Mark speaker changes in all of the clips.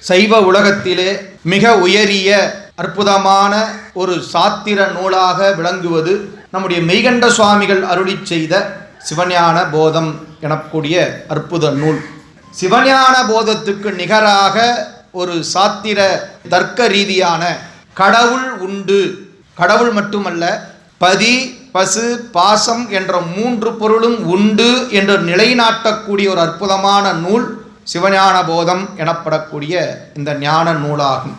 Speaker 1: சைவ உலகத்திலே மிக உயரிய அற்புதமான ஒரு சாத்திர நூலாக விளங்குவது நம்முடைய மெய்கண்ட சுவாமிகள் அருளி செய்த சிவஞான போதம் எனக்கூடிய அற்புத நூல். சிவஞான போதத்துக்கு நிகராக ஒரு சாத்திர தர்க்க ரீதியான கடவுள் உண்டு. கடவுள் மட்டுமல்ல பதி பசு பாசம் என்ற மூன்று பொருளும் உண்டு என்று நிலைநாட்டக்கூடிய ஒரு அற்புதமான நூல். சிவஞான போதம் எனப்படக்கூடிய இந்த ஞான நூலாகும்.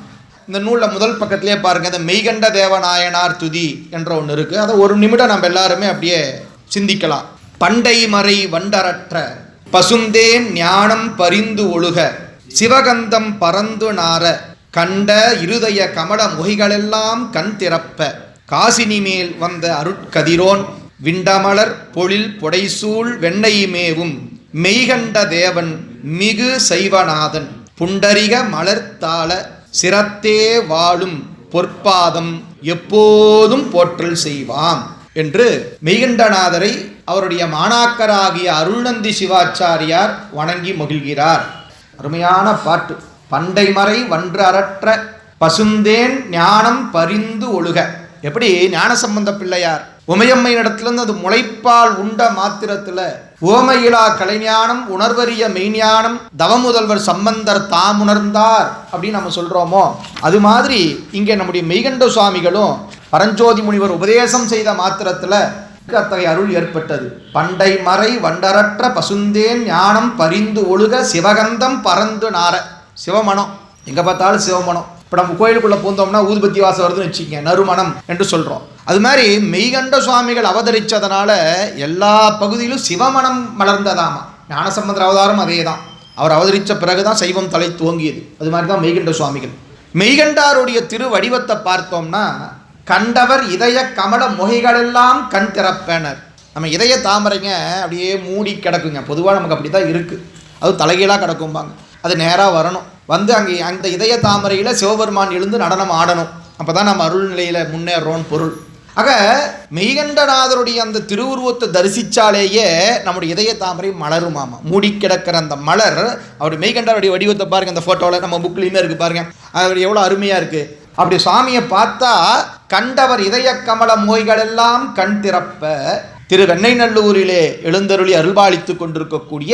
Speaker 1: இந்த நூலில் முதல் பக்கத்திலே பாருங்க இந்த மெய்கண்ட தேவநாயனார் துதி என்ற ஒன்று இருக்கு. அதை ஒரு நிமிடம் நம்ம எல்லாருமே அப்படியே சிந்திக்கலாம். பண்டை மறை வண்டரற்ற பசுந்தேன் ஞானம் பரிந்து ஒழுக சிவகந்தம் பறந்து நார கண்ட இருதய கமல முகைகளெல்லாம் கண் திறப்ப காசினி மேல் வந்த அருட்கதிரோன் விண்டமலர் பொழில் புடைசூழ் வெண்ணெய் மேவும் மெய்கண்ட தேவன் மிகு சைவநாதன் புண்டரிக மலர்த்தாள சிரத்தே வாழும் பொற்பாதம் எப்போதும் போற்றல் செய்வாம் என்று மெய்கண்டநாதரை அவருடைய மாணாக்கராகிய அருள்நந்தி சிவாச்சாரியார் வணங்கி மகிழ்கிறார். அருமையான பாட்டு. பண்டை மறை வன்று அறற்ற பசுந்தேன் ஞானம் பரிந்து ஒழுக. எப்படி ஞானசம்பந்த பிள்ளையார் உமையம்மை இடத்துலேருந்து அது முளைப்பால் உண்ட மாத்திரத்தில். ஓமையிலா கலைஞானம் உணர்வறிய மெய்ஞானம் தவமுதல்வர் சம்பந்தர் தாம் உணர்ந்தார் அப்படின்னு நம்ம சொல்கிறோமோ அது மாதிரி இங்கே நம்முடைய மெய்கண்ட சுவாமிகளும் பரஞ்சோதி முனிவர் உபதேசம் செய்த மாத்திரத்தில் அத்தகைய அருள் ஏற்பட்டது. பண்டை மறை வண்டரற்ற பசுந்தேன் ஞானம் பரிந்து ஒழுக சிவகந்தம் பறந்து நார. சிவமனம் எங்கே பார்த்தாலும் சிவமனம் இப்போ நம்ம கோயிலுக்குள்ளே பூந்தோம்னா ஊதுபத்தி வாசம் வருதுன்னு வச்சுக்கங்க நறுமணம் என்று சொல்கிறோம் அது மாதிரி மெய்கண்ட சுவாமிகள் அவதரித்ததுனால எல்லா பகுதியிலும் சிவமனம் மலர்ந்ததாமா. ஞானசம்பந்தர் அவதாரம் அதே தான் அவர் அவதரித்த பிறகு தான் சைவம் தலை துவங்கியது. அது மாதிரி தான் மெய்கண்ட சுவாமிகள். மெய்கண்டாருடைய திருவடிவத்தை பார்த்தோம்னா கண்டவர் இதய கமல முகைகளெல்லாம் கண் திறப்பனர். நம்ம இதய தாமரைங்க அப்படியே மூடி கிடக்குங்க. பொதுவாக நமக்கு அப்படி தான் இருக்குது அது தலைகீழாக கிடக்கும்பாங்க. அது நேராக வரணும். வந்து அங்கே அந்த இதய தாமரையில் சிவபெருமான் எழுந்து நடனம் ஆடணும். அப்போ தான் நம்ம அருள் நிலையில் முன்னேறோம் பொருள். ஆக மெய்கண்டநாதருடைய அந்த திருவுருவத்தை தரிசித்தாலேயே நம்முடைய இதய தாமரை மலருமாமா. மூடி கிடக்கிற அந்த மலர் அவர் மெய்கண்டருடைய வடிவத்தை பாருங்கள் அந்த ஃபோட்டோவில் நம்ம புக்லேயுமே இருக்குது பாருங்கள் அவர் எவ்வளோ அருமையாக இருக்குது அப்படி சுவாமியை பார்த்தா கண்டவர் இதய கமல மொய்களெல்லாம் கண் திறப்ப திரு வெண்ணைநல்லூரிலே எழுந்தருளி அருள்பாலித்து கொண்டிருக்கக்கூடிய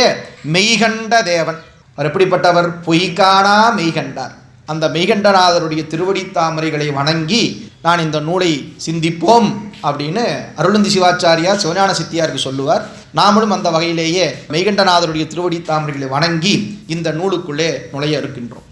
Speaker 1: மெய்கண்ட தேவன். அவர் எப்படிப்பட்டவர்? பொய்கானா மெய்கண்டார். அந்த மெய்கண்டநாதருடைய திருவடி தாமரைகளை வணங்கி நான் இந்த நூலை சிந்திப்போம் அப்படின்னு அருளந்தி சிவாச்சாரியா சிவஞான சித்தியாருக்கு சொல்லுவார். நாமளும் அந்த வகையிலேயே மெய்கண்டநாதருடைய திருவடி தாமரைகளை வணங்கி இந்த நூலுக்குள்ளே நுழைய இருக்கின்றோம்.